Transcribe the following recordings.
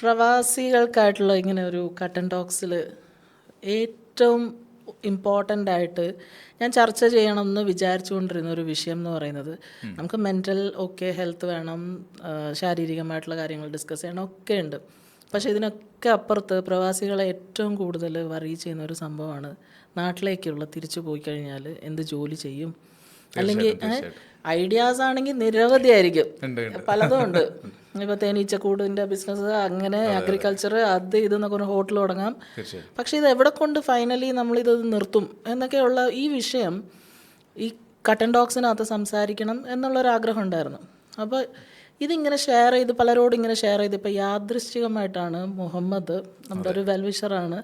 പ്രവാസികൾക്കായിട്ടുള്ള ഇങ്ങനെ ഒരു കട്ടൻ ടോക്സിൽ ഏറ്റവും ഇമ്പോർട്ടന്റ് ആയിട്ട് ഞാൻ ചർച്ച ചെയ്യണമെന്ന് വിചാരിച്ചുകൊണ്ടിരുന്ന ഒരു വിഷയം എന്ന് പറയുന്നത് നമുക്ക് മെന്റൽ ഓക്കെ ഹെൽത്ത് വേണം ശാരീരികമായിട്ടുള്ള കാര്യങ്ങൾ ഡിസ്കസ് ചെയ്യണം ഒക്കെ ഉണ്ട്. പക്ഷേ ഇതിനൊക്കെ അപ്പുറത്ത് പ്രവാസികളെ ഏറ്റവും കൂടുതൽ വറി ചെയ്യുന്ന ഒരു സംഭവമാണ് നാട്ടിലേക്കുള്ള തിരിച്ചു പോയി കഴിഞ്ഞാൽ എന്ത് ജോലി ചെയ്യും? അല്ലെങ്കിൽ ഐഡിയാസ് ആണെങ്കിൽ നിരവധി ആയിരിക്കും. പലതും ഉണ്ട്. ഇപ്പോൾ തേനീച്ചക്കൂടിന്റെ ബിസിനസ് അങ്ങനെ അഗ്രികൾച്ചർ അത്. ഇത് എന്നൊക്കെ ഒരു ഹോട്ടൽ തുടങ്ങാം. പക്ഷേ ഇത് എവിടെ കൊണ്ട് ഫൈനലി നമ്മൾ നമ്മളിത് നിർത്തും എന്നൊക്കെയുള്ള ഈ വിഷയം ഈ കട്ടൻ ഡോക്സിനകത്ത് സംസാരിക്കണം എന്നുള്ളൊരാഗ്രഹം ഉണ്ടായിരുന്നു. അപ്പോൾ ഇതിങ്ങനെ ഷെയർ ചെയ്ത് പലരോടും ഇങ്ങനെ ഷെയർ ചെയ്ത് ഇപ്പോൾ യാദൃശ്ചികമായിട്ടാണ് മുഹമ്മദ് നമ്മുടെ ഒരു വെൽവിഷറാണ്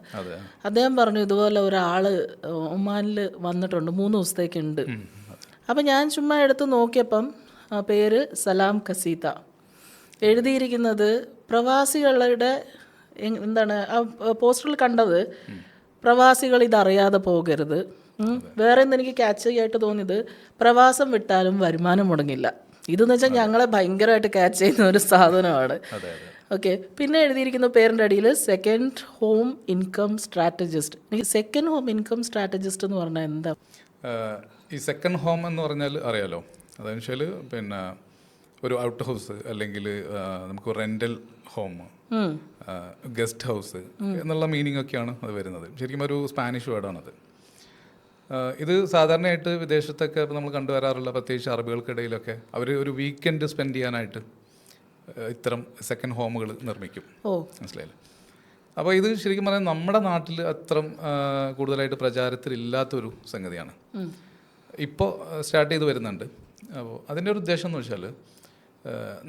അദ്ദേഹം പറഞ്ഞു ഇതുപോലെ ഒരാൾ ഒമാനിൽ വന്നിട്ടുണ്ട് മൂന്ന് ദിവസത്തേക്കുണ്ട് അപ്പം ഞാൻ ചുമ്മാ എടുത്ത് നോക്കിയപ്പം ആ പേര് സലാം കസീത്ത എഴുതിയിരിക്കുന്നത് പ്രവാസികളുടെ എന്താണ് ആ പോസ്റ്ററിൽ കണ്ടത് പ്രവാസികൾ ഇതറിയാതെ പോകരുത്. വേറെ എന്ത് എനിക്ക് ക്യാച്ച് ആയിട്ട് തോന്നിയത് പ്രവാസം വിട്ടാലും വരുമാനം മുടങ്ങില്ല. ഇതെന്ന് വെച്ചാൽ ഞങ്ങളെ ഭയങ്കരമായിട്ട് ക്യാച്ച് ചെയ്യുന്ന ഒരു സാധനമാണ്. ഓക്കെ പിന്നെ എഴുതിയിരിക്കുന്ന പേരിന്റെ അടിയിൽ second home income strategist second home income strategist എന്ന് പറഞ്ഞാൽ എന്താ? ഈ സെക്കൻഡ് ഹോം എന്ന് പറഞ്ഞാൽ അറിയാലോ. അതെന്ന് വെച്ചാൽ പിന്നെ ഒരു ഔട്ട് ഹൗസ് അല്ലെങ്കിൽ നമുക്ക് റെന്റൽ ഹോം ഗസ്റ്റ് ഹൗസ് എന്നുള്ള മീനിങ് ഒക്കെയാണ് അത് വരുന്നത്. ശരിക്കും ഒരു സ്പാനിഷ് വേർഡാണത്. ഇത് സാധാരണയായിട്ട് വിദേശത്തൊക്കെ ഇപ്പോൾ നമ്മൾ കണ്ടുവരാറുള്ള പ്രത്യേകിച്ച് അറബികൾക്കിടയിലൊക്കെ അവർ ഒരു വീക്കെൻഡ് സ്പെൻഡ് ചെയ്യാനായിട്ട് ഇത്തരം സെക്കൻഡ് ഹോമുകൾ നിർമ്മിക്കും. മനസ്സിലായില്ലേ? അപ്പോൾ ഇത് ശരിക്കും പറഞ്ഞാൽ നമ്മുടെ നാട്ടിൽ അത്രം കൂടുതലായിട്ട് പ്രചാരത്തിലില്ലാത്തൊരു സംഗതിയാണ്. ഇപ്പോൾ സ്റ്റാർട്ട് ചെയ്ത് വരുന്നുണ്ട്. അപ്പോൾ അതിന്റെ ഒരു ഉദ്ദേശം എന്ന് വെച്ചാൽ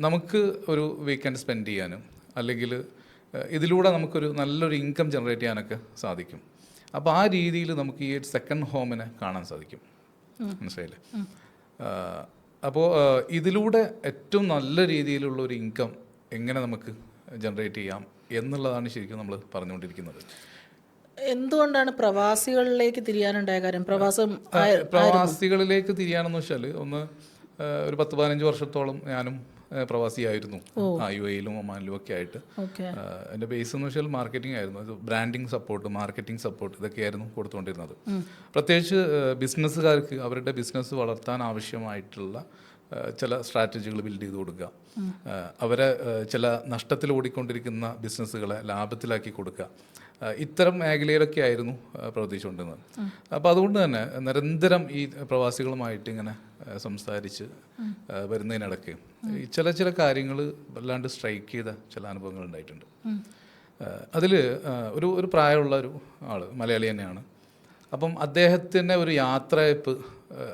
നമുക്ക് ഒരു വീക്കെൻഡ് സ്പെൻഡ് ചെയ്യാനും അല്ലെങ്കിൽ ഇതിലൂടെ നമുക്കൊരു നല്ലൊരു ഇൻകം ജനറേറ്റ് ചെയ്യാനൊക്കെ സാധിക്കും. അപ്പോൾ ആ രീതിയിൽ നമുക്ക് ഈ സെക്കൻഡ് ഹോമിനെ കാണാൻ സാധിക്കും. മനസ്സിലായില്ലേ? അപ്പോൾ ഇതിലൂടെ ഏറ്റവും നല്ല രീതിയിലുള്ള ഒരു ഇൻകം എങ്ങനെ നമുക്ക് ജനറേറ്റ് ചെയ്യാം എന്നുള്ളതാണ് ശരിക്കും നമ്മൾ പറഞ്ഞുകൊണ്ടിരിക്കുന്നത്. എന്തുകൊണ്ടാണ് പ്രവാസികളിലേക്ക് തിരിയാനുണ്ടായ കാര്യം? പ്രവാസം പ്രവാസികളിലേക്ക് തിരിയാണെന്ന് വെച്ചാൽ ഒന്ന് ഒരു പത്ത് പതിനഞ്ച് വർഷത്തോളം ഞാനും പ്രവാസിയായിരുന്നു. ആ യു എയിലും ഒമാനിലും ഒക്കെ ആയിട്ട്. എന്റെ ബേസ് എന്ന് വെച്ചാൽ മാർക്കറ്റിംഗ് ആയിരുന്നു. ബ്രാൻഡിങ് സപ്പോർട്ട് മാർക്കറ്റിംഗ് സപ്പോർട്ട് ഇതൊക്കെയായിരുന്നു കൊടുത്തുകൊണ്ടിരുന്നത്. പ്രത്യേകിച്ച് ബിസിനസ്സുകാർക്ക് അവരുടെ ബിസിനസ് വളർത്താൻ ആവശ്യമായിട്ടുള്ള ചില സ്ട്രാറ്റജികൾ ബിൽഡ് ചെയ്ത് കൊടുക്കുക. അവരെ ചില നഷ്ടത്തിൽ ഓടിക്കൊണ്ടിരിക്കുന്ന ബിസിനസ്സുകളെ ലാഭത്തിലാക്കി കൊടുക്കുക. ഇത്തരം മേഖലയിലൊക്കെ ആയിരുന്നു പ്രവർത്തിച്ചുകൊണ്ടിരുന്നത്. അപ്പോൾ അതുകൊണ്ട് തന്നെ നിരന്തരം ഈ പ്രവാസികളുമായിട്ട് ഇങ്ങനെ സംസാരിച്ച് വരുന്നതിനിടയ്ക്ക് ചില ചില കാര്യങ്ങൾ വല്ലാണ്ട് സ്ട്രൈക്ക് ചെയ്ത ചില അനുഭവങ്ങൾ ഉണ്ടായിട്ടുണ്ട്. അതിൽ ഒരു ഒരു പ്രായമുള്ള ഒരു ആൾ മലയാളി തന്നെയാണ്. അപ്പം അദ്ദേഹത്തിന്റെ ഒരു യാത്രയപ്പ്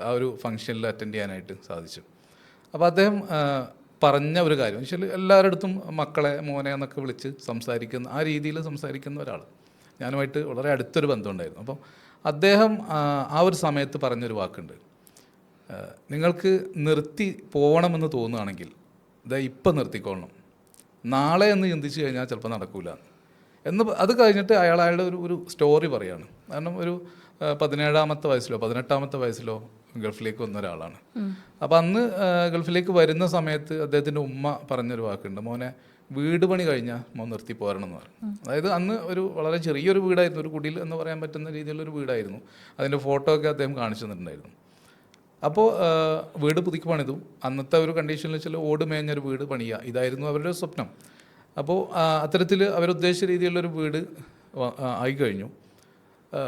ആ, ഒരു ഫംഗ്ഷനിൽ അറ്റൻഡ് ചെയ്യാനായിട്ട് സാധിച്ചു. അപ്പോൾ അദ്ദേഹം പറഞ്ഞ ഒരു കാര്യം. വെച്ചാൽ എല്ലാവരുടെ മക്കളെ മോനെ എന്നൊക്കെ വിളിച്ച് സംസാരിക്കുന്ന ആ രീതിയിൽ സംസാരിക്കുന്ന ഒരാൾ ഞാനുമായിട്ട് വളരെ അടുത്തൊരു ബന്ധമുണ്ടായിരുന്നു. അപ്പം അദ്ദേഹം ആ, ഒരു സമയത്ത് പറഞ്ഞൊരു വാക്കുണ്ട്. നിങ്ങൾക്ക് നിർത്തി പോകണമെന്ന് തോന്നുകയാണെങ്കിൽ ഇതാ ഇപ്പം നിർത്തിക്കൊള്ളണം നാളെ എന്ന് ചിന്തിച്ച് കഴിഞ്ഞാൽ ചിലപ്പോൾ നടക്കില്ല എന്ന് അത് കഴിഞ്ഞിട്ട് അയാൾ അയാളുടെ ഒരു ഒരു സ്റ്റോറി പറയാണ്. കാരണം ഒരു പതിനേഴാമത്തെ വയസ്സിലോ പതിനെട്ടാമത്തെ വയസ്സിലോ ഗൾഫിലേക്ക് വന്ന ഒരാളാണ്. അപ്പം അന്ന് ഗൾഫിലേക്ക് വരുന്ന സമയത്ത് അദ്ദേഹത്തിന്റെ ഉമ്മ പറഞ്ഞൊരു വാക്കുണ്ട്. മോനെ വീട് പണി കഴിഞ്ഞാൽ മോൻ നിർത്തി പോരണം എന്ന് പറഞ്ഞു അതായത് അന്ന് ഒരു വളരെ ചെറിയൊരു വീടായിരുന്നു. ഒരു കുടിയിൽ എന്ന് പറയാൻ പറ്റുന്ന രീതിയിലുള്ളൊരു വീടായിരുന്നു. അതിന്റെ ഫോട്ടോ ഒക്കെ അദ്ദേഹം കാണിച്ചു തന്നിട്ടുണ്ടായിരുന്നു. അപ്പോൾ വീട് പുതുക്കി പണിതു. അന്നത്തെ ഒരു കണ്ടീഷനിൽ വെച്ചാൽ ഓട് മേഞ്ഞൊരു വീട് പണിയുക ഇതായിരുന്നു അവരുടെ സ്വപ്നം. അപ്പോൾ അത്തരത്തിൽ അവരുദ്ദേശിച്ച രീതിയിലുള്ളൊരു വീട് ആയിക്കഴിഞ്ഞു.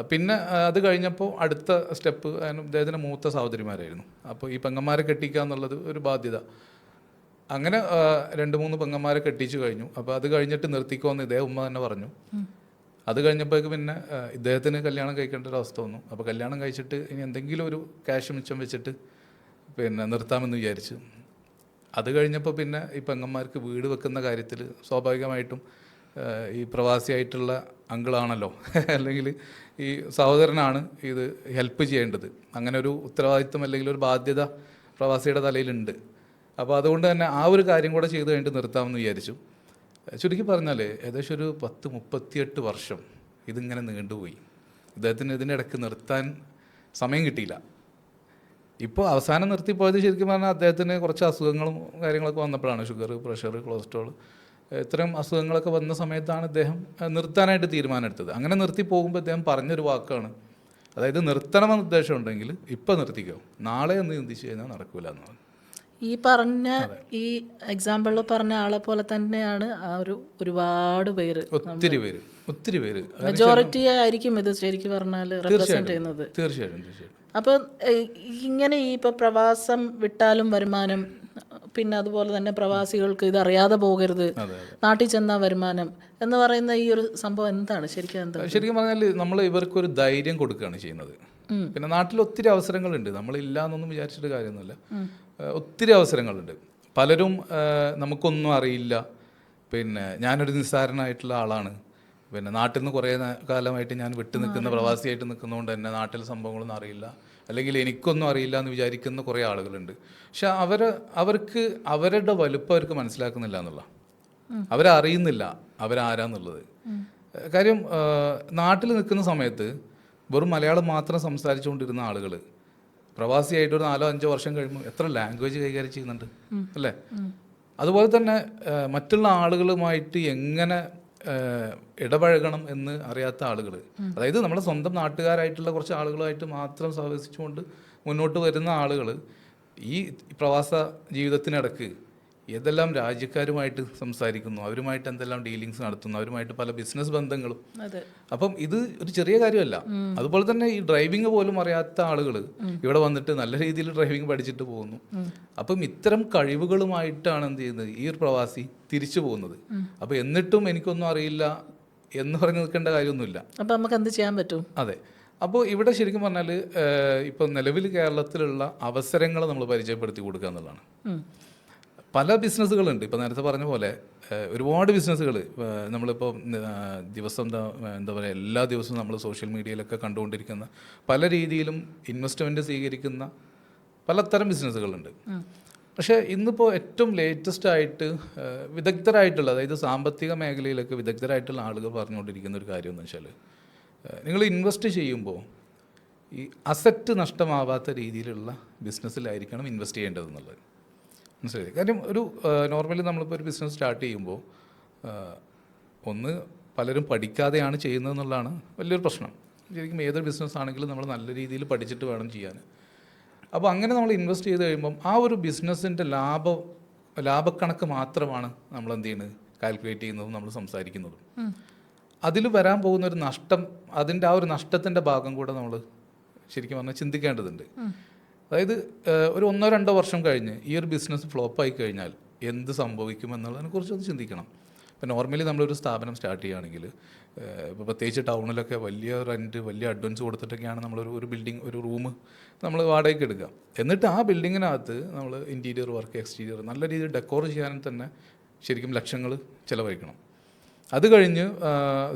പിന്നെ അത് കഴിഞ്ഞപ്പോൾ അടുത്ത സ്റ്റെപ്പ് അദ്ദേഹത്തിന്റെ മൂത്ത സഹോദരിമാരായിരുന്നു. അപ്പോൾ ഈ പെങ്ങന്മാരെ കെട്ടിക്കുക എന്നുള്ളത് ഒരു ബാധ്യത. അങ്ങനെ രണ്ട് മൂന്ന് പെങ്ങന്മാരെ കെട്ടിച്ചു കഴിഞ്ഞു. അപ്പോൾ അത് കഴിഞ്ഞിട്ട് നിർത്തിക്കോന്ന് ഇതേ ഉമ്മ തന്നെ പറഞ്ഞു. അത് കഴിഞ്ഞപ്പോഴേക്ക് പിന്നെ ഇദ്ദേഹത്തിന് കല്യാണം കഴിക്കേണ്ട ഒരു അവസ്ഥ വന്നു. അപ്പോൾ കല്യാണം കഴിച്ചിട്ട് ഇനി എന്തെങ്കിലും ഒരു ക്യാഷ് മിച്ചം വെച്ചിട്ട് പിന്നെ നിർത്താമെന്ന് വിചാരിച്ചു. അത് കഴിഞ്ഞപ്പോൾ പിന്നെ ഈ പെങ്ങന്മാർക്ക് വീട് വെക്കുന്ന കാര്യത്തിൽ സ്വാഭാവികമായിട്ടും ഈ പ്രവാസിയായിട്ടുള്ള അങ്കിളാണല്ലോ. അല്ലെങ്കിൽ ഈ സഹോദരനാണ് ഇത് ഹെൽപ്പ് ചെയ്യേണ്ടത്. അങ്ങനെ ഒരു ഉത്തരവാദിത്വം അല്ലെങ്കിൽ ഒരു ബാധ്യത പ്രവാസിയുടെ തലയിലുണ്ട്. അപ്പോൾ അതുകൊണ്ട് തന്നെ ആ ഒരു കാര്യം കൂടെ ചെയ്ത് കഴിഞ്ഞിട്ട് നിർത്താമെന്ന് വിചാരിച്ചു. ചുരുക്കി പറഞ്ഞാൽ ഏകദേശം ഒരു പത്ത് മുപ്പത്തിയെട്ട് വർഷം ഇതിങ്ങനെ നീണ്ടുപോയി. ഇദ്ദേഹത്തിന് ഇടയ്ക്ക് നിർത്താൻ സമയം കിട്ടിയില്ല. ഇപ്പോൾ അവസാനം നിർത്തിപ്പോയത് ശരിക്കും പറഞ്ഞാൽ അദ്ദേഹത്തിന് കുറച്ച് അസുഖങ്ങളും കാര്യങ്ങളൊക്കെ വന്നപ്പോഴാണ്. ഷുഗർ പ്രഷർ കൊളസ്ട്രോൾ ഇത്തരം അസുഖങ്ങളൊക്കെ വന്ന സമയത്താണ് ഇദ്ദേഹം നിർത്താനായിട്ട് തീരുമാനമെടുത്തത്. അങ്ങനെ നിർത്തി പോകുമ്പോൾ ഇദ്ദേഹം പറഞ്ഞൊരു വാക്കാണ്. അതായത് നിർത്തണമെന്ന് ഉദ്ദേശം ഉണ്ടെങ്കിൽ ഇപ്പം നിർത്തിക്കോ. നാളെ എന്ന് ചിന്തിച്ചു കഴിഞ്ഞാൽ നടക്കില്ല എന്ന് പറഞ്ഞു. ഈ പറഞ്ഞ ഈ എക്സാമ്പിളിൽ പറഞ്ഞ ആളെ പോലെ തന്നെയാണ് ആ ഒരു ഒരുപാട് പേര്. ഒത്തിരി പേര്. ഒത്തിരി പേര്. മെജോറിറ്റി ആയിരിക്കും ഇത് ശരിക്കും പറഞ്ഞാൽ റെപ്രസെന്റ് ചെയ്യുന്നത്. തീർച്ചയായിട്ടും തീർച്ചയായിട്ടും. അപ്പോൾ ഇങ്ങനെ ഈ ഇപ്പോൾ പ്രവാസം വിട്ടാലും വരുമാനം പിന്നെ അതുപോലെ തന്നെ പ്രവാസികൾക്ക് ഇതറിയാതെ അറിയാതെ പോകരുത് നാട്ടിൽ ചെന്നാൽ വരുമാനം എന്ന് പറയുന്ന ഈ ഒരു സംഭവം എന്താണ്? ശരിക്കും എന്താ? ശരിക്കും പറഞ്ഞാൽ നമ്മൾ ഇവർക്കൊരു ധൈര്യം കൊടുക്കുകയാണ് ചെയ്യുന്നത്. പിന്നെ നാട്ടിൽ ഒത്തിരി അവസരങ്ങളുണ്ട്. നമ്മളില്ല എന്നൊന്നും വിചാരിച്ചിട്ട് കാര്യമൊന്നുമില്ല. ഒത്തിരി അവസരങ്ങളുണ്ട്. പലരും നമുക്കൊന്നും അറിയില്ല. പിന്നെ ഞാനൊരു നിസ്സാരനായിട്ടുള്ള ആളാണ്. പിന്നെ നാട്ടിൽ നിന്ന് കുറേ കാലമായിട്ട് ഞാൻ വിട്ടു നിൽക്കുന്ന പ്രവാസിയായിട്ട് നിൽക്കുന്നതുകൊണ്ട് തന്നെ നാട്ടിലെ സംഭവങ്ങളൊന്നും അറിയില്ല. അല്ലെങ്കിൽ എനിക്കൊന്നും അറിയില്ല എന്ന് വിചാരിക്കുന്ന കുറേ ആളുകളുണ്ട്. പക്ഷെ അവർ അവർക്ക് അവരുടെ വലുപ്പം അവർക്ക് മനസ്സിലാക്കുന്നില്ല എന്നുള്ള അവരറിയുന്നില്ല അവരാരാന്നുള്ളത്. കാര്യം നാട്ടിൽ നിൽക്കുന്ന സമയത്ത് വെറും മലയാളം മാത്രം സംസാരിച്ചുകൊണ്ടിരുന്ന ആളുകൾ പ്രവാസിയായിട്ട് ഒരു നാലോ അഞ്ചോ വർഷം കഴിയുമ്പോൾ എത്ര ലാംഗ്വേജ് കൈകാര്യം ചെയ്യുന്നുണ്ട് അല്ലേ? അതുപോലെ തന്നെ മറ്റുള്ള ആളുകളുമായിട്ട് എങ്ങനെ ഇടപഴകണം എന്ന് അറിയാത്ത ആളുകൾ അതായത് നമ്മുടെ സ്വന്തം നാട്ടുകാരായിട്ടുള്ള കുറച്ച് ആളുകളുമായിട്ട് മാത്രം സഹവസിച്ചുകൊണ്ട് മുന്നോട്ട് വരുന്ന ആളുകൾ ഈ പ്രവാസ ജീവിതത്തിനിടക്ക് ഏതെല്ലാം രാജ്യക്കാരുമായിട്ട് സംസാരിക്കുന്നു അവരുമായിട്ട് എന്തെല്ലാം ഡീലിങ്സ് നടത്തുന്നു അവരുമായിട്ട് പല ബിസിനസ് ബന്ധങ്ങളും. അപ്പം ഇത് ഒരു ചെറിയ കാര്യമല്ല. അതുപോലെ തന്നെ ഈ ഡ്രൈവിംഗ് പോലും അറിയാത്ത ആളുകൾ ഇവിടെ വന്നിട്ട് നല്ല രീതിയിൽ ഡ്രൈവിംഗ് പഠിച്ചിട്ട് പോകുന്നു. അപ്പം ഇത്തരം കഴിവുകളുമായിട്ടാണ് എന്ത് ചെയ്യുന്നത്? ഈ ഒരു പ്രവാസി തിരിച്ചു പോകുന്നത്. അപ്പം എന്നിട്ടും എനിക്കൊന്നും അറിയില്ല എന്ന് പറഞ്ഞു നിൽക്കേണ്ട കാര്യമൊന്നുമില്ല. അപ്പം നമുക്ക് എന്ത് ചെയ്യാൻ പറ്റും? അതെ. അപ്പോൾ ഇവിടെ ശരിക്കും പറഞ്ഞാൽ ഇപ്പോൾ നിലവിൽ കേരളത്തിലുള്ള അവസരങ്ങൾ നമ്മൾ പരിചയപ്പെടുത്തി കൊടുക്കുക എന്നുള്ളതാണ്. പല ബിസിനസ്സുകളുണ്ട്. ഇപ്പോൾ നേരത്തെ പറഞ്ഞ പോലെ ഒരുപാട് ബിസിനസ്സുകൾ നമ്മളിപ്പോൾ ദിവസം എന്താ എന്താ പറയുക എല്ലാ ദിവസവും നമ്മൾ സോഷ്യൽ മീഡിയയിലൊക്കെ കണ്ടുകൊണ്ടിരിക്കുന്ന പല രീതിയിലും ഇൻവെസ്റ്റ്മെന്റ് സ്വീകരിക്കുന്ന പലതരം ബിസിനസ്സുകളുണ്ട്. പക്ഷേ ഇന്നിപ്പോൾ ഏറ്റവും ലേറ്റസ്റ്റ് ആയിട്ട് വിദഗ്ധരായിട്ടുള്ള അതായത് സാമ്പത്തിക മേഖലയിലൊക്കെ വിദഗ്ധരായിട്ടുള്ള ആളുകൾ പറഞ്ഞുകൊണ്ടിരിക്കുന്ന ഒരു കാര്യം എന്ന് വെച്ചാൽ നിങ്ങൾ ഇൻവെസ്റ്റ് ചെയ്യുമ്പോൾ ഈ അസറ്റ് നഷ്ടമാവാത്ത രീതിയിലുള്ള ബിസിനസ്സിലായിരിക്കണം ഇൻവെസ്റ്റ് ചെയ്യേണ്ടതെന്നുള്ളത് മനസ്സിലായി. കാര്യം ഒരു നോർമലി നമ്മളിപ്പോൾ ഒരു ബിസിനസ് സ്റ്റാർട്ട് ചെയ്യുമ്പോൾ ഒന്ന് പലരും പഠിക്കാതെയാണ് ചെയ്യുന്നത് എന്നുള്ളതാണ് വലിയൊരു പ്രശ്നം. ശരിക്കും ഏതൊരു ബിസിനസ് ആണെങ്കിലും നമ്മൾ നല്ല രീതിയിൽ പഠിച്ചിട്ട് വേണം ചെയ്യാൻ. അപ്പോൾ അങ്ങനെ നമ്മൾ ഇൻവെസ്റ്റ് ചെയ്ത് കഴിയുമ്പം ആ ഒരു ബിസിനസ്സിന്റെ ലാഭം ലാഭക്കണക്ക് മാത്രമാണ് നമ്മൾ എന്ത് ചെയ്യുന്നത്? കാൽക്കുലേറ്റ് ചെയ്യുന്നതും നമ്മൾ സംസാരിക്കുന്നതും. അതിൽ വരാൻ പോകുന്ന ഒരു നഷ്ടം അതിന്റെ ആ ഒരു നഷ്ടത്തിന്റെ ഭാഗം കൂടെ നമ്മൾ ശരിക്കും പറഞ്ഞാൽ ചിന്തിക്കേണ്ടതുണ്ട്. അതായത് ഒരു ഒന്നോ രണ്ടോ വർഷം കഴിഞ്ഞ് ഈ ഒരു ബിസിനസ് ഫ്ലോപ്പായി കഴിഞ്ഞാൽ എന്ത് സംഭവിക്കും എന്നുള്ളതിനെക്കുറിച്ച് ഒന്ന് ചിന്തിക്കണം. ഇപ്പം നോർമലി നമ്മളൊരു സ്ഥാപനം സ്റ്റാർട്ട് ചെയ്യുകയാണെങ്കിൽ ഇപ്പോൾ പ്രത്യേകിച്ച് ടൗണിലൊക്കെ വലിയ റെന്റ് വലിയ അഡ്വാൻസ് കൊടുത്തിട്ടൊക്കെയാണ് നമ്മളൊരു ഒരു ബിൽഡിംഗ് ഒരു റൂം നമ്മൾ വാടകയ്ക്ക് എടുക്കുക. എന്നിട്ട് ആ ബിൽഡിങ്ങിനകത്ത് നമ്മൾ ഇന്റീരിയർ വർക്ക് എക്സ്റ്റീരിയർ നല്ല രീതിയിൽ ഡെക്കോർ ചെയ്യാൻ തന്നെ ശരിക്കും ലക്ഷങ്ങൾ ചിലവഴിക്കണം. അത് കഴിഞ്ഞ്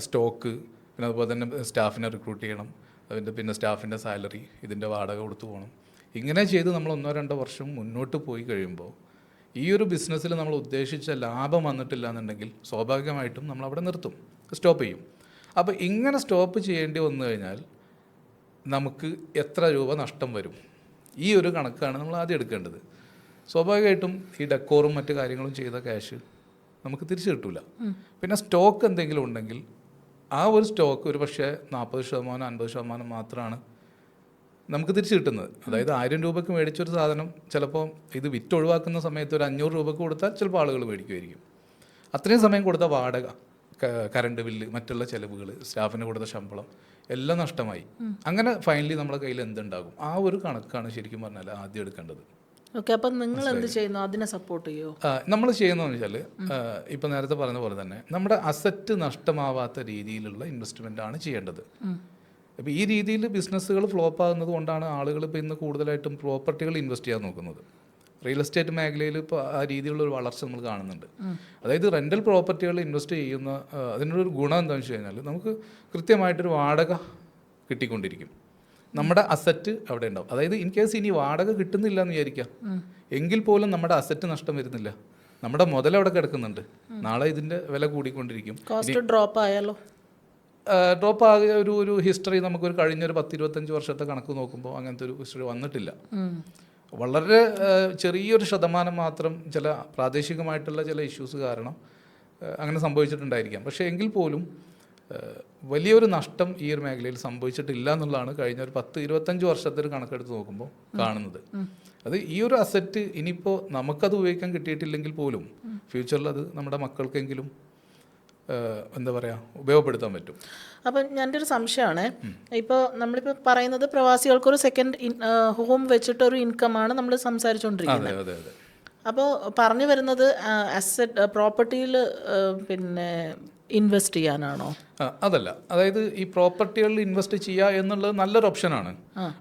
സ്റ്റോക്ക് പിന്നെ അതുപോലെ തന്നെ സ്റ്റാഫിനെ റിക്രൂട്ട് ചെയ്യണം. അതിന്റെ പിന്നെ സ്റ്റാഫിന്റെ സാലറി ഇതിന്റെ വാടക കൊടുത്തു പോകണം. ഇങ്ങനെ ചെയ്ത് നമ്മൾ ഒന്നോ രണ്ടോ വർഷം മുന്നോട്ട് പോയി കഴിയുമ്പോൾ ഈ ഒരു ബിസിനസ്സിൽ നമ്മൾ ഉദ്ദേശിച്ച ലാഭം വന്നിട്ടില്ല എന്നുണ്ടെങ്കിൽ സ്വാഭാവികമായിട്ടും നമ്മൾ അവിടെ നിർത്തും. സ്റ്റോപ്പ് ചെയ്യും. അപ്പോൾ ഇങ്ങനെ സ്റ്റോപ്പ് ചെയ്യേണ്ടി വന്നു കഴിഞ്ഞാൽ നമുക്ക് എത്ര രൂപ നഷ്ടം വരും? ഈ ഒരു കണക്കാണ് നമ്മൾ ആദ്യം എടുക്കേണ്ടത്. സ്വാഭാവികമായിട്ടും ഈ ഡെക്കോറും മറ്റു കാര്യങ്ങളും ചെയ്ത ക്യാഷ് നമുക്ക് തിരിച്ചു കിട്ടില്ല പിന്നെ സ്റ്റോക്ക് എന്തെങ്കിലും ഉണ്ടെങ്കിൽ ആ ഒരു സ്റ്റോക്ക് ഒരു പക്ഷേ നാൽപ്പത് ശതമാനം അൻപത് ശതമാനം മാത്രമാണ് നമുക്ക് തിരിച്ചു കിട്ടുന്നത്. അതായത് ആയിരം രൂപയ്ക്ക് മേടിച്ചൊരു സാധനം ചിലപ്പോൾ ഇത് വിറ്റ് ഒഴിവാക്കുന്ന സമയത്ത് ഒരു അഞ്ഞൂറ് രൂപയ്ക്ക് കൊടുത്താൽ ചിലപ്പോൾ ആളുകൾ മേടിക്കുമായിരിക്കും. അത്രയും സമയം കൊടുത്ത വാടക കറണ്ട് ബില്ല് മറ്റുള്ള ചിലവുകൾ സ്റ്റാഫിന് കൊടുത്ത ശമ്പളം എല്ലാം നഷ്ടമായി. അങ്ങനെ ഫൈനലി നമ്മുടെ കയ്യിൽ എന്തുണ്ടാകും? ആ ഒരു കണക്കാണ് ശരിക്കും പറഞ്ഞാൽ ആദ്യം എടുക്കേണ്ടത്. ഓക്കെ അപ്പം നിങ്ങൾ എന്ത് ചെയ്യുന്നു? അതിനെ സപ്പോർട്ട് ചെയ്യോ? നമ്മൾ ചെയ്യുന്നതെന്ന് വെച്ചാൽ ഇപ്പം നേരത്തെ പറഞ്ഞ പോലെ തന്നെ നമ്മുടെ അസറ്റ് നഷ്ടമാവാത്ത രീതിയിലുള്ള ഇൻവെസ്റ്റ്മെന്റ് ആണ് ചെയ്യേണ്ടത്. അപ്പോൾ ഈ രീതിയിൽ ബിസിനസ്സുകൾ ഫ്ലോപ്പ് ആകുന്നത് കൊണ്ടാണ് ആളുകൾ ഇപ്പോൾ ഇന്ന് കൂടുതലായിട്ടും പ്രോപ്പർട്ടികൾ ഇൻവെസ്റ്റ് ചെയ്യാൻ നോക്കുന്നത്. റിയൽ എസ്റ്റേറ്റ് മേഖലയിൽ ഇപ്പോൾ ആ രീതിയിലുള്ള ഒരു വളർച്ച നമ്മൾ കാണുന്നുണ്ട്. അതായത് റെന്റൽ പ്രോപ്പർട്ടികൾ ഇൻവെസ്റ്റ് ചെയ്യുന്ന അതിനൊരു ഗുണം എന്താണെന്ന് വെച്ച് കഴിഞ്ഞാൽ നമുക്ക് കൃത്യമായിട്ടൊരു വാടക കിട്ടിക്കൊണ്ടിരിക്കും. നമ്മുടെ അസറ്റ് അവിടെ ഉണ്ടാവും. അതായത് ഇൻ കേസ് ഇനി വാടക കിട്ടുന്നില്ല എന്ന് വിചാരിക്കാം. എങ്കിൽ പോലും നമ്മുടെ അസറ്റ് നഷ്ടം വരുന്നില്ല. നമ്മുടെ മുതൽ അവിടെ കിടക്കുന്നുണ്ട്. നാളെ ഇതിന്റെ വില കൂടിക്കൊണ്ടിരിക്കും. കോസ്റ്റ് ഡ്രോപ്പ് ആയാലോ? ഡ്രോപ്പ് ആകിയ ഒരു ഒരു ഹിസ്റ്ററി നമുക്കൊരു കഴിഞ്ഞൊരു ഒരു പത്തിരുപത്തഞ്ച് വർഷത്തെ കണക്ക് നോക്കുമ്പോൾ അങ്ങനത്തെ ഒരു ഹിസ്റ്ററി വന്നിട്ടില്ല. വളരെ ചെറിയൊരു ശതമാനം മാത്രം ചില പ്രാദേശികമായിട്ടുള്ള ചില ഇഷ്യൂസ് കാരണം അങ്ങനെ സംഭവിച്ചിട്ടുണ്ടായിരിക്കാം. പക്ഷേ എങ്കിൽ പോലും വലിയൊരു നഷ്ടം ഈ ഒരു മേഖലയിൽ സംഭവിച്ചിട്ടില്ല എന്നുള്ളതാണ് കഴിഞ്ഞ ഒരു പത്ത് ഇരുപത്തഞ്ച് വർഷത്തെ ഒരു കണക്കെടുത്ത് നോക്കുമ്പോൾ കാണുന്നത്. അത് ഈ ഒരു അസറ്റ് ഇനിയിപ്പോൾ നമുക്കത് ഉപയോഗിക്കാൻ കിട്ടിയിട്ടില്ലെങ്കിൽ പോലും ഫ്യൂച്ചറിൽ അത് നമ്മുടെ മക്കൾക്കെങ്കിലും എന്താ പറയുക ഉപയോഗപ്പെടുത്താൻ പറ്റും. അപ്പം എന്റെ ഒരു സംശയമാണ് ഇപ്പോൾ നമ്മളിപ്പോൾ പറയുന്നത് പ്രവാസികൾക്കൊരു സെക്കൻഡ് ഹോം വെച്ചിട്ട് ഒരു ഇൻകമാണ് നമ്മൾ സംസാരിച്ചുകൊണ്ടിരിക്കുന്നത് അതെ അതെ അപ്പോൾ പറഞ്ഞു വരുന്നത് അസറ്റ് പ്രോപ്പർട്ടിയിൽ പിന്നെ ഇൻവെസ്റ്റ് ചെയ്യാനാണോ? അതല്ല. അതായത് ഈ പ്രോപ്പർട്ടികളിൽ ഇൻവെസ്റ്റ് ചെയ്യുക എന്നുള്ളത് നല്ലൊരു ഓപ്ഷനാണ്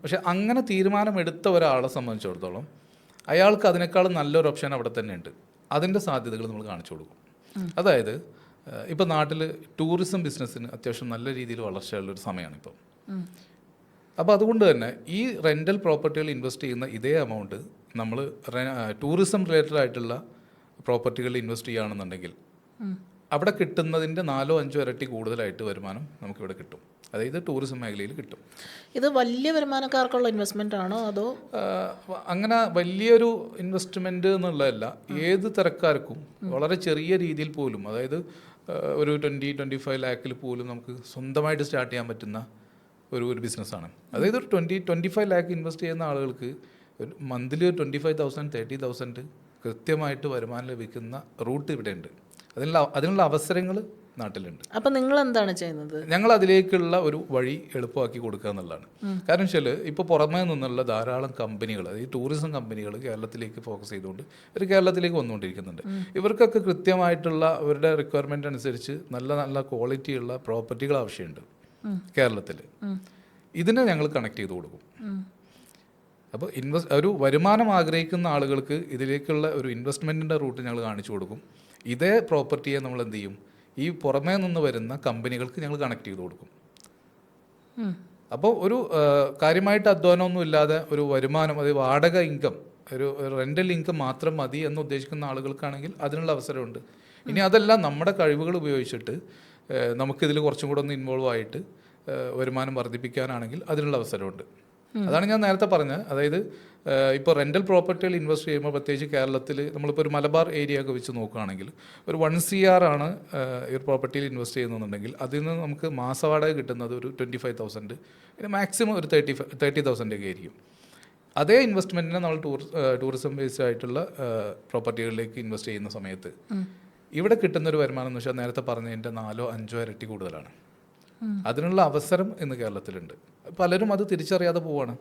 പക്ഷെ അങ്ങനെ തീരുമാനം എടുത്ത ഒരാളെ സംബന്ധിച്ചിടത്തോളം അയാൾക്ക് അതിനേക്കാൾ നല്ലൊരു ഓപ്ഷൻ അവിടെ തന്നെ ഉണ്ട് അതിന്റെ സാധ്യതകൾ നമ്മൾ കാണിച്ചു കൊടുക്കും. അതായത് ഇപ്പോൾ നാട്ടിൽ ടൂറിസം ബിസിനസ്സിന് അത്യാവശ്യം നല്ല രീതിയിൽ വളർച്ചയുള്ളൊരു സമയമാണ് ഇപ്പം അപ്പോൾ അതുകൊണ്ട് തന്നെ ഈ റെന്റൽ പ്രോപ്പർട്ടികൾ ഇൻവെസ്റ്റ് ചെയ്യുന്ന ഇതേ എമൗണ്ട് നമ്മൾ ടൂറിസം റിലേറ്റഡ് ആയിട്ടുള്ള പ്രോപ്പർട്ടികളിൽ ഇൻവെസ്റ്റ് ചെയ്യുകയാണെന്നുണ്ടെങ്കിൽ അവിടെ കിട്ടുന്നതിന്റെ നാലോ അഞ്ചോ ഇരട്ടി കൂടുതലായിട്ട് വരുമാനം നമുക്കിവിടെ കിട്ടും. അതായത് ടൂറിസം മേഖലയിൽ കിട്ടും. ഇത് വലിയ വരുമാനക്കാർക്കുള്ള ഇൻവെസ്റ്റ്മെന്റ് ആണോ അതോ? അങ്ങനെ വലിയൊരു ഇൻവെസ്റ്റ്മെന്റ് എന്നുള്ളതല്ല ഏത് തരക്കാർക്കും വളരെ ചെറിയ രീതിയിൽ പോലും അതായത് ഒരു ട്വന്റി ട്വന്റി ഫൈവ് ലാക്കിൽ പോലും നമുക്ക് സ്വന്തമായിട്ട് സ്റ്റാർട്ട് ചെയ്യാൻ പറ്റുന്ന ഒരു ഒരു ബിസിനസ്സാണ് അതായത് ഒരു twenty twenty five lakh invest ചെയ്യുന്ന ആളുകൾക്ക് ഒരു monthly twenty five thousand thirty thousand കൃത്യമായിട്ട് വരുമാനം ലഭിക്കുന്ന റൂട്ട് ഇവിടെയുണ്ട്. അതിനുള്ള അതിനുള്ള അവസരങ്ങൾ നാട്ടിലുണ്ട്. അപ്പം നിങ്ങൾ എന്താണ് ചെയ്യുന്നത്? ഞങ്ങൾ അതിലേക്കുള്ള ഒരു വഴി എളുപ്പമാക്കി കൊടുക്കുക എന്നുള്ളതാണ്. കാരണം വെച്ചാൽ ഇപ്പോൾ പുറമേ നിന്നുള്ള ധാരാളം കമ്പനികൾ അതായത് ടൂറിസം കമ്പനികൾ കേരളത്തിലേക്ക് ഫോക്കസ് ചെയ്തുകൊണ്ട് ഇവർ കേരളത്തിലേക്ക് വന്നുകൊണ്ടിരിക്കുന്നുണ്ട്. ഇവർക്കൊക്കെ കൃത്യമായിട്ടുള്ള അവരുടെ റിക്വയർമെന്റ് അനുസരിച്ച് നല്ല നല്ല ക്വാളിറ്റിയുള്ള പ്രോപ്പർട്ടികൾ ആവശ്യമുണ്ട് കേരളത്തിൽ ഇതിനെ ഞങ്ങൾ കണക്ട് ചെയ്ത് കൊടുക്കും. അപ്പോൾ ഇൻവെസ്റ്റ് ഒരു വരുമാനം ആഗ്രഹിക്കുന്ന ആളുകൾക്ക് ഇതിലേക്കുള്ള ഒരു ഇൻവെസ്റ്റ്മെന്റിന്റെ റൂട്ട് ഞങ്ങൾ കാണിച്ചു കൊടുക്കും. ഇതേ പ്രോപ്പർട്ടിയെ നമ്മൾ എന്ത് ചെയ്യും? ഈ പുറമേ നിന്ന് വരുന്ന കമ്പനികൾക്ക് ഞങ്ങൾ കണക്ട് ചെയ്ത് കൊടുക്കും. അപ്പോൾ ഒരു കാര്യമായിട്ട് അധ്വാനമൊന്നും ഇല്ലാതെ ഒരു വരുമാനം അത് വാടക ഇൻകം ഒരു റെന്റൽ ഇൻകം മാത്രം മതി എന്ന് ഉദ്ദേശിക്കുന്ന ആളുകൾക്കാണെങ്കിൽ അതിനുള്ള അവസരമുണ്ട്. ഇനി അതല്ല നമ്മുടെ കഴിവുകൾ ഉപയോഗിച്ചിട്ട് നമുക്കിതിൽ കുറച്ചും കൂടെ ഒന്ന് ഇൻവോൾവ് ആയിട്ട് വരുമാനം വർദ്ധിപ്പിക്കാനാണെങ്കിൽ അതിനുള്ള അവസരമുണ്ട്. അതാണ് ഞാൻ നേരത്തെ പറഞ്ഞത്. അതായത് ഇപ്പോൾ റെന്റൽ പ്രോപ്പർട്ടികൾ ഇൻവെസ്റ്റ് ചെയ്യുമ്പോൾ പ്രത്യേകിച്ച് കേരളത്തിൽ നമ്മളിപ്പോൾ ഒരു മലബാർ ഏരിയ ഒക്കെ വെച്ച് നോക്കുകയാണെങ്കിൽ ഒരു വൺ സി ആർ ആണ് ഈ ഒരു പ്രോപ്പർട്ടിയിൽ ഇൻവെസ്റ്റ് ചെയ്യുന്നുണ്ടെങ്കിൽ അതിൽ നിന്ന് നമുക്ക് മാസവാടക കിട്ടുന്നത് ഒരു ട്വന്റി ഫൈവ് തൗസൻഡ് പിന്നെ മാക്സിമം ഒരു തേർട്ടി ഫൈവ് തേർട്ടി തൗസൻഡ് ഒക്കെ ആയിരിക്കും. അതേ ഇൻവെസ്റ്റ്മെന്റിനെ നമ്മൾ ടൂർ ടൂറിസം ബേസ്ഡ് ആയിട്ടുള്ള പ്രോപ്പർട്ടികളിലേക്ക് ഇൻവെസ്റ്റ് ചെയ്യുന്ന സമയത്ത് ഇവിടെ കിട്ടുന്ന ഒരു വരുമാനം എന്ന് വെച്ചാൽ നേരത്തെ പറഞ്ഞതിന്റെ നാലോ അഞ്ചോ ഇരട്ടി കൂടുതലാണ്. അതിനുള്ള അവസരം ഇന്ന് കേരളത്തിലുണ്ട്. പലരും അത് തിരിച്ചറിയാതെ പോവാണ്.